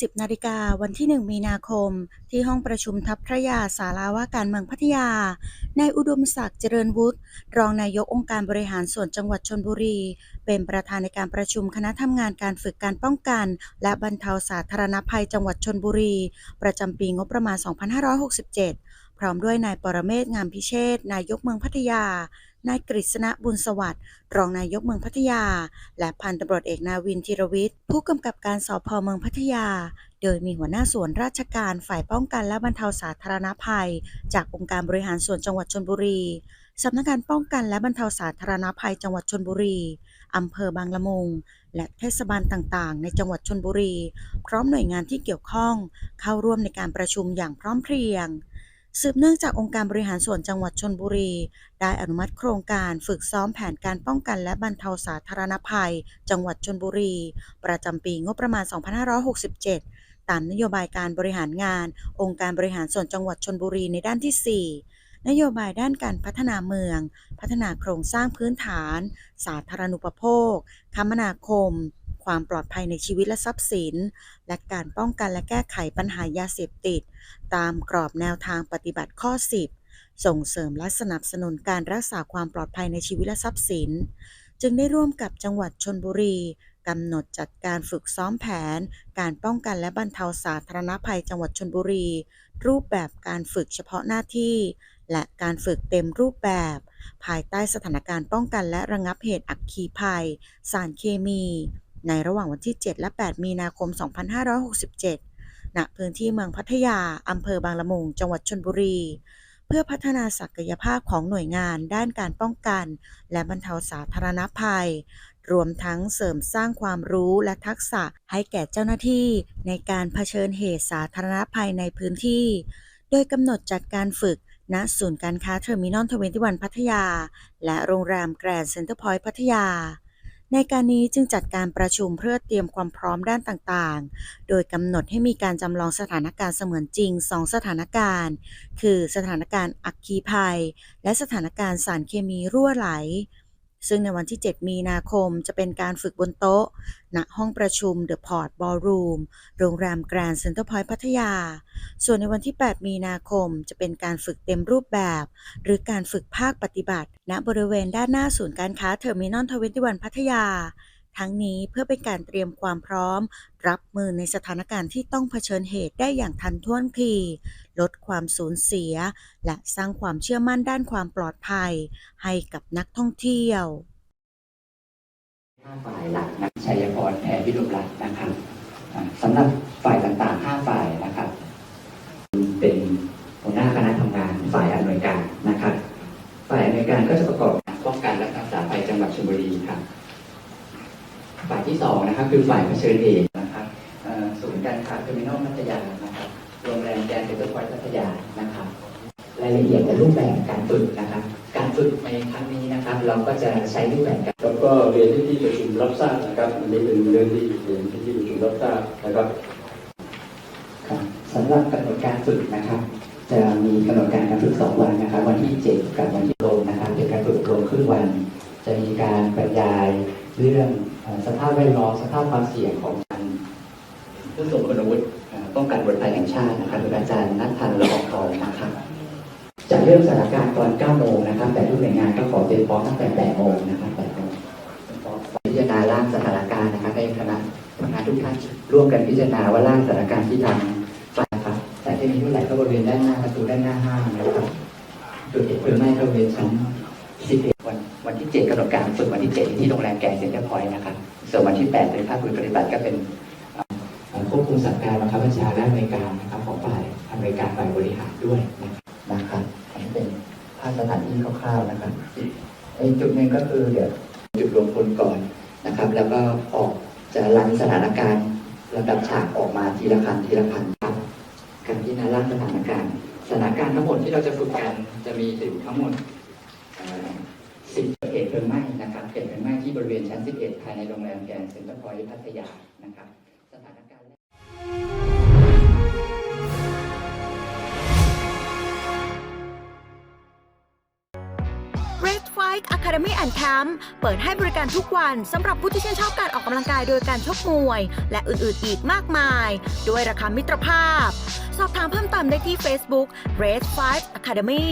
10นาฬิกาวันที่ 1 มีนาคม ที่ห้องประชุมทัพพระยาศาลาว่าการเมืองพัทยา นายอุดมศักดิ์เจริญวุฒิรองนายกองค์การบริหารส่วนจังหวัดชนบุรี เป็นประธานในการประชุมคณะทำงานการฝึกการป้องกัน และบรรเทาสาธารณภัยจังหวัดชนบุรี ประจำปีงบประมาณ 2567 พร้อมด้วยนายปรเมศงามพิเชษนายกเมืองพัทยา นายกฤษณะบุญสวัสดิ์รองนายกเมืองพัทยา และพันตำรวจเอกนาวินธีรวิทย์ผู้กำกับการสพเมืองพัทยา โดยมีหัวหน้าส่วนราชการฝ่ายป้องกันและบรรเทาสาธารณภัย จากองค์การบริหารส่วนจังหวัดชนบุรีสำนักงานป้องกันและบรรเทาสาธารณภัยจังหวัดชนบุรีอำเภอบางละมุง และเทศบาลต่างๆ ในจังหวัดชนบุรี พร้อมหน่วยงานที่เกี่ยวข้อง เข้าร่วมในการประชุมอย่างพร้อมเพรียง สืบเนื่องจากองค์การบริหารส่วนจังหวัดชนบุรี ได้อนุมัติโครงการฝึกซ้อมแผนการป้องกันและบรรเทาสาธารณภัย จังหวัดชนบุรี ประจำปีงบประมาณ 2567 ตามนโยบายการบริหารงาน องค์การบริหารส่วนจังหวัดชนบุรีในด้านที่ 4 นโยบายด้านการพัฒนาเมือง พัฒนาโครงสร้างพื้นฐาน สาธารณูปโภค คมนาคม ความปลอดภัยในชีวิตและทรัพย์สิน และการป้องกันและแก้ไขปัญหายาเสพติด ตามกรอบแนวทางปฏิบัติข้อ 10 ส่งเสริมและสนับสนุนการรักษาความปลอดภัยในชีวิตและทรัพย์สิน จึงได้ร่วมกับจังหวัดชนบุรีกำหนดจัดการฝึกซ้อมแผน การป้องกันและบรรเทาสาธารณภัยจังหวัดชนบุรี รูปแบบการฝึกเฉพาะหน้าที่ และการฝึกเต็มรูปแบบ ภายใต้สถานการณ์ป้องกันและระงับเหตุอัคคีภัย สารเคมี ในระหว่างวันที่ 7 และ 8 มีนาคม 2567 ณ พื้นที่เมืองพัทยา อำเภอบางละมุง จังหวัดชนบุรี เพื่อพัฒนาศักยภาพของหน่วยงานด้านการป้องกัน และบรรเทาสาธารณภัยรวมทั้งเสริมสร้างความรู้และทักษะให้แก่เจ้าหน้าที่ในการเผชิญเหตุสาธารณภัยในพื้นที่ โดยกำหนดจัดการฝึก ณศูนย์การค้าเทอร์มินอล21พัทยา และโรงแรมแกรนด์เซ็นเตอร์พอยต์พัทยา ในการนี้จึงจัดการประชุมเพื่อเตรียมความพร้อมด้านต่างๆ โดยกำหนดให้มีการจำลองสถานการณ์เสมือนจริง2สถานการณ์ คือสถานการณ์อักคีภัย และสถานการณ์สารเคมีรั่วไหล ซึ่งในวันที่ 7 มีนาคมจะเป็นการฝึกบนโต๊ะ ณ ห้องประชุม The Port Ballroom โรงแรมแกรนด์เซ็นเตอร์พอยต์พัทยา ส่วนในวันที่ 8 มีนาคมจะเป็นการฝึกเต็มรูปแบบ หรือการฝึกภาคปฏิบัติ ณ บริเวณด้านหน้าศูนย์การค้าเทอร์มินอลทเวนตี้วันพัทยา ทั้งนี้เพื่อเป็นการเตรียมความพร้อม รับมือในสถานการณ์ที่ต้องเผชิญเหตุได้อย่างทันท่วงที ลดความสูญเสีย และสร้างความเชื่อมั่นด้านความปลอดภัย ให้กับนักท่องเที่ยวห้าฝ่ายหลักนะชัยพรแพรพิรุณรัตน์นะครับสำหรับฝ่ายต่างๆ5ฝ่ายนะครับ เป็น นะครับคือฝ่ายเผชิญเหตุนะครับเอ่อศูนย์การค้าเทอร์มินอลพัทยานะครับโรงแรมแกรนด์เซ็นเตอร์พอยต์พัทยานะครับรายละเอียดและรูปแบบการฝึกนะครับ การฝึกในครั้งนี้นะครับ เราก็จะใช้รูปแบบการครับก็เรียนที่ที่ประชุมรับทราบนะครับอันนี้เป็นเรื่องที่เรียนที่ที่ประชุมรับทราบนะครับครับสำหรับกำหนดการฝึกนะครับ จะมีกำหนดการการฝึกสองวันนะครับ วันที่ 7 กับวันที่ลงนะครับเป็นการฝึกอบรมครึ่งวัน จะมีการบรรยายเรื่องเอ่อ สภาพแวดล้อมสภาพความเสี่ยงของการผู้ทรงคุณวุฒิป้องกันบทภัยแห่งชาตินะครับโดยอาจารย์นัทพันธ์ละอองทองนะครับจะเริ่มสถานการณ์ตอน 9 โมงนะครับ แต่ทุกหน่วยงานก็ขอเตรียมพร้อมตั้งแต่ 8 โมงนะครับ 8 โมงพิจารณาร่างสถานการณ์นะครับในคณะทำงานทุกท่านร่วมกันพิจารณาว่าร่างสถานการณ์ที่ทำไปนะครับ แต่ที่มีเท่าไหร่ก็บริเวณด้านหน้าประตูด้านหน้าห้างนะครับจุดเหตุเพลิงไหม้ก็บริเวณชั้น11 วันวันที่7กำหนดการฝึกวันที่7ที่โรงแรมแกรนด์เซ็นเตอร์พอยต์นะครับส่วนวันที่8เป็นภาคปฏิบัติก็เป็นควบคุมสั่งการบังคับบัญชาและอำนการนะครับของฝ่ายอำนวยการฝ่ายบริหารด้วยนะครับอันนี้เป็นภาพสถานที่คร่าวๆนะครับอีกจุดหนึ่งก็คือเดี๋ยวจุดรวมพลก่อนนะครับ แล้วก็ออกจะรันสถานการณ์ระดับฉากออกมาทีละคันทีละคันครับการพิจารณาร่างสถานการณ์สถานการณ์ทั้งหมดที่เราจะฝึกกันจะมีถึงทั้งหมด ริเวณชั้น 11 ภายในโรงแรมแกรนด์เซ็นเตอร์พอยต์พัทยานะครับสถานการณ์ Red 5 Fight Academy and Camp เปิดให้บริการทุกวันสำหรับผู้ที่ชื่นชอบการออกกำลังกายโดยการชกมวย และอื่น ๆ อีกมากมาย ด้วยราคามิตรภาพ สอบถามเพิ่มเติมได้ที่ Facebook Red Fight Academy